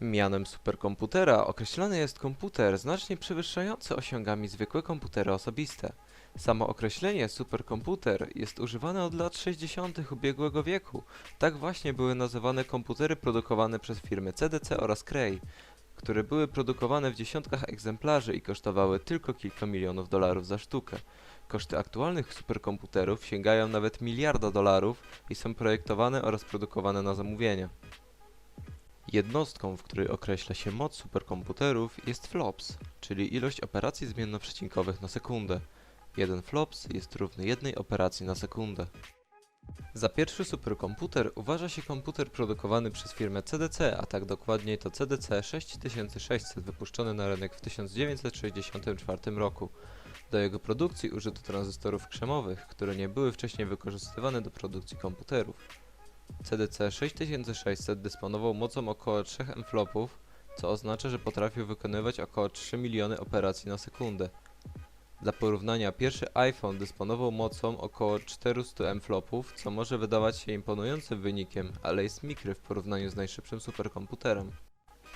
Mianem superkomputera określany jest komputer znacznie przewyższający osiągami zwykłe komputery osobiste. Samo określenie superkomputer jest używane od lat 60. ubiegłego wieku. Tak właśnie były nazywane komputery produkowane przez firmy CDC oraz Cray, które były produkowane w dziesiątkach egzemplarzy i kosztowały tylko kilka milionów dolarów za sztukę. Koszty aktualnych superkomputerów sięgają nawet miliarda dolarów i są projektowane oraz produkowane na zamówienie. Jednostką, w której określa się moc superkomputerów jest flops, czyli ilość operacji zmiennoprzecinkowych na sekundę. Jeden flops jest równy jednej operacji na sekundę. Za pierwszy superkomputer uważa się komputer produkowany przez firmę CDC, a tak dokładniej to CDC 6600 wypuszczony na rynek w 1964 roku. Do jego produkcji użyto tranzystorów krzemowych, które nie były wcześniej wykorzystywane do produkcji komputerów. CDC 6600 dysponował mocą około 3 M-flopów, co oznacza, że potrafił wykonywać około 3 miliony operacji na sekundę. Dla porównania, pierwszy iPhone dysponował mocą około 400 M-flopów, co może wydawać się imponującym wynikiem, ale jest mikry w porównaniu z najszybszym superkomputerem.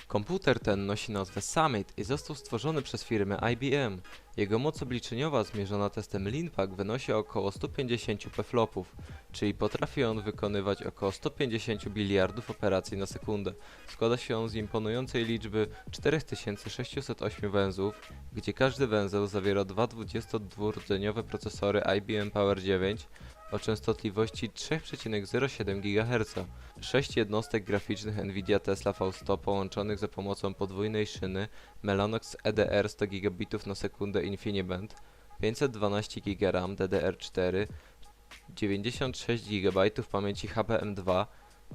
Komputer ten nosi nazwę Summit i został stworzony przez firmę IBM. Jego moc obliczeniowa zmierzona testem Linpack wynosi około 150 peflopów, czyli potrafi on wykonywać około 150 biliardów operacji na sekundę. Składa się on z imponującej liczby 4608 węzłów, gdzie każdy węzeł zawiera dwa 22-rdzeniowe procesory IBM Power 9 o częstotliwości 3,07 GHz, 6 jednostek graficznych NVIDIA Tesla V100 połączonych za pomocą podwójnej szyny Mellanox EDR 100 gigabitów na sekundę InfiniBand, 512 GB RAM DDR4, 96 GB pamięci HBM2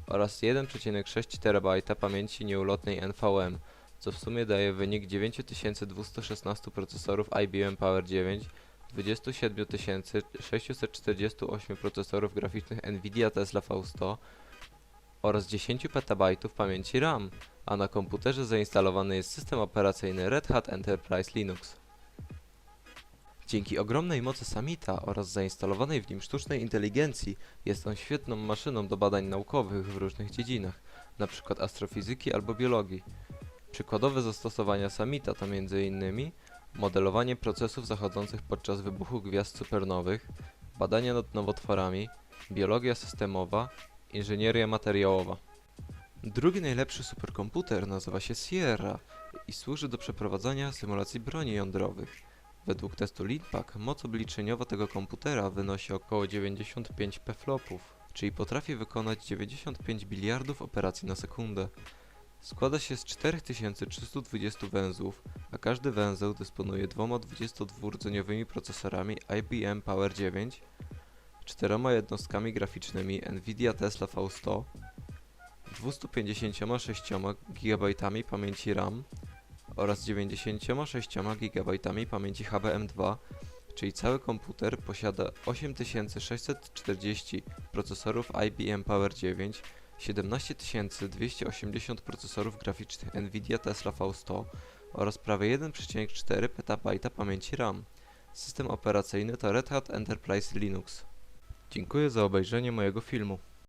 oraz 1,6 TB pamięci nieulotnej NVM, co w sumie daje wynik 9216 procesorów IBM Power 9, 27 648 procesorów graficznych NVIDIA Tesla V100 oraz 10 PB pamięci RAM, a na komputerze zainstalowany jest system operacyjny Red Hat Enterprise Linux. Dzięki ogromnej mocy Samita oraz zainstalowanej w nim sztucznej inteligencji jest on świetną maszyną do badań naukowych w różnych dziedzinach, np. astrofizyki albo biologii. Przykładowe zastosowania Samita to m.in. modelowanie procesów zachodzących podczas wybuchu gwiazd supernowych, badania nad nowotworami, biologia systemowa, inżynieria materiałowa. Drugi najlepszy superkomputer nazywa się Sierra i służy do przeprowadzania symulacji broni jądrowych. Według testu Linpack moc obliczeniowa tego komputera wynosi około 95 peflopów, czyli potrafi wykonać 95 biliardów operacji na sekundę. Składa się z 4320 węzłów, a każdy węzeł dysponuje dwoma 22-rdzeniowymi procesorami IBM Power 9, czteroma jednostkami graficznymi NVIDIA Tesla V100, 256 GB pamięci RAM oraz 96 GB pamięci HBM2, czyli cały komputer posiada 8640 procesorów IBM Power 9, 17280 procesorów graficznych NVIDIA Tesla V100 oraz prawie 1,4 PB pamięci RAM. System operacyjny to Red Hat Enterprise Linux. Dziękuję za obejrzenie mojego filmu.